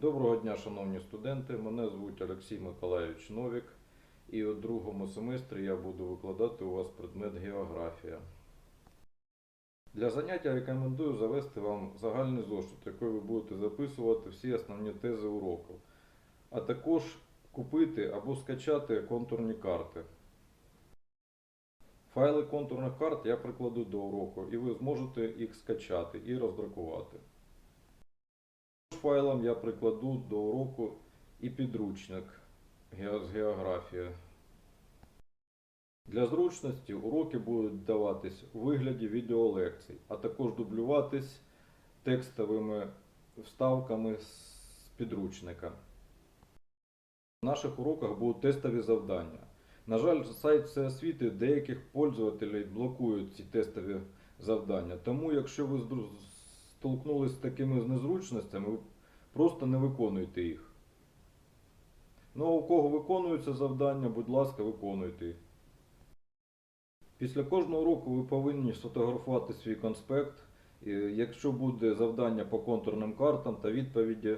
Доброго дня, шановні студенти. Мене звуть Олексій Миколайович Новік, і у другому семестрі я буду викладати у вас предмет географія. Для заняття рекомендую завести вам загальний зошит, який ви будете записувати всі основні тези уроку, а також купити або скачати контурні карти. Файли контурних карт я прикладу до уроку, і ви зможете їх скачати і роздрукувати. Файлом я прикладу до уроку і підручник з географії. Для зручності уроки будуть даватись у вигляді відеолекцій, а також дублюватись текстовими вставками з підручника. В наших уроках будуть тестові завдання. На жаль, сайт Всеосвіти деяких пользователів блокують ці тестові завдання. Тому, якщо ви столкнулись з такими незручностями, ви просто не виконуйте їх. Ну, а у кого виконуються завдання, будь ласка, виконуйте їх. Після кожного уроку ви повинні сфотографувати свій конспект, якщо буде завдання по контурним картам та відповіді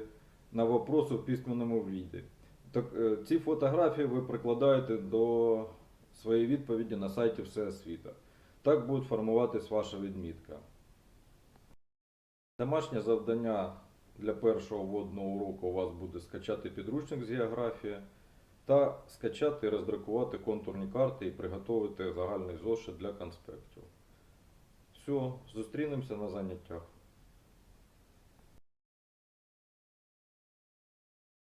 на вопроси в письменному віді. Так, е, ці фотографії ви прикладаєте до своєї відповіді на сайті Всеосвіта. Так буде формуватись ваша відмітка. Домашнє завдання для першого водного уроку у вас буде скачати підручник з географії та скачати і роздрукувати контурні карти і приготувати загальний зошит для конспектів. Все, зустрінемося на заняттях.